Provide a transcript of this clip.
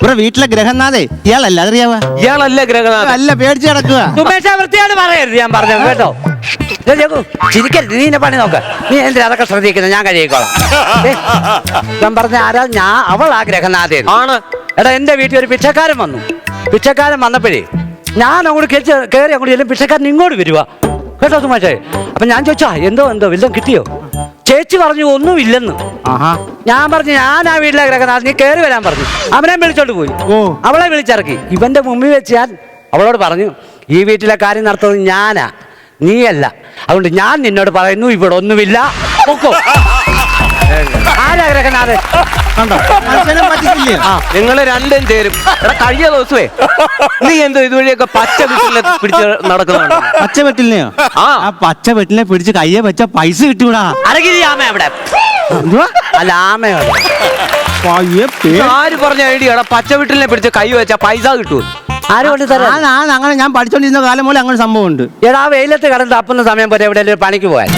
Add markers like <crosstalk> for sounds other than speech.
ഇവിടെ വീട്ടിലെ ഗ്രഹനാഥേ ഇയാളല്ല? അതറിയാവാ? ഇയാളല്ല ഗ്രഹനാഥ് അല്ല പേടിച്ച് കിടക്കുക സുമേഷ വൃത്തിയാണ് പറയരുത് ഞാൻ പറഞ്ഞത് കേട്ടോ. ദേ ജഗ്ഗു, ചിരിക്കരുത് നീ എന്നെ പണി നോക്ക. നീ എന്തിനാ അതൊക്കെ ശ്രദ്ധിക്കുന്നത്? ഞാൻ കഴിയിക്കോളാം. ദേ, ഞാൻ പറഞ്ഞ ആരാ? ഞാൻ അവൾ ആ ഗ്രഹനാഥേ ആണ്. എടാ എന്റെ വീട്ടിൽ ഒരു പിച്ചക്കാരൻ വന്നു. പിച്ചക്കാരൻ വന്നപ്പോഴേ ഞാൻ അങ്ങോട്ട് കയറി കയറി അങ്ങോട്ട് ചെല്ലും പിച്ചക്കാരൻ ഇങ്ങോട്ട് വരുക കേട്ടോ സുമാഷേ? അപ്പൊ ഞാൻ ചോദിച്ചാ എന്തോ എന്തോ വല്ലതും കിട്ടിയോ? ചേച്ചി പറഞ്ഞു ഒന്നുമില്ലെന്ന്. ആഹാ. ഞാൻ പറഞ്ഞു ഞാൻ ആ വീട്ടിലെ കിടക്കുന്ന നീ കയറി വരാൻ പറഞ്ഞു. അവനെ വിളിച്ചോണ്ട് പോയി. ഓ. അവളെ വിളിച്ചിറക്കി. ഇവന്റെ മുമ്പിൽ വെച്ച് ഞാൻ അവളോട് പറഞ്ഞു ഈ വീട്ടിലെ കാര്യം നടത്തുന്നത് ഞാനാ. നീയല്ല. അതുകൊണ്ട് ഞാൻ നിന്നോട് പറയുന്നു ഇവിടെ ഒന്നുമില്ല. പൊക്കോ. <laughs> ആരാ ഗ്രഹനാഥൻ കണ്ടോ മനുഷ്യനെ പറ്റിക്കില്ലേ നിങ്ങൾ രണ്ടും ചേരും. എടാ കഴിഞ്ഞ ദിവസമേ നീ എന്തോ ഇതുവഴിയൊക്കെ പച്ച വീട്ടിലെ പിടിച്ച് നടക്കുന്ന പച്ച വെട്ടിലിനെയോ ആ. ആ പച്ച വെട്ടിലിനെ പിടിച്ച് കയ്യെ വെച്ച പൈസ കിട്ടൂടാ. അരകിരി ആമ അവിടെ എന്തുവാ? അല്ല പയ്യെ പേ- ആര് പറഞ്ഞ ഐഡിയ? എടാ പച്ച വീട്ടിലെ പിടിച്ച് കൈ വെച്ച പൈസ കിട്ടൂ. ആര് കൊണ്ട് തരാം ആ ആ, അങ്ങനെ ഞാൻ പഠിച്ചോണ്ടിരുന്ന കാലം പോലെ അങ്ങനെ സംഭവം ഉണ്ട് എടാ ആ വെയിലത്ത് കടന്ന് തപ്പുന്ന സമയം പോലെ എവിടെ പണിക്ക് പോയാൽ.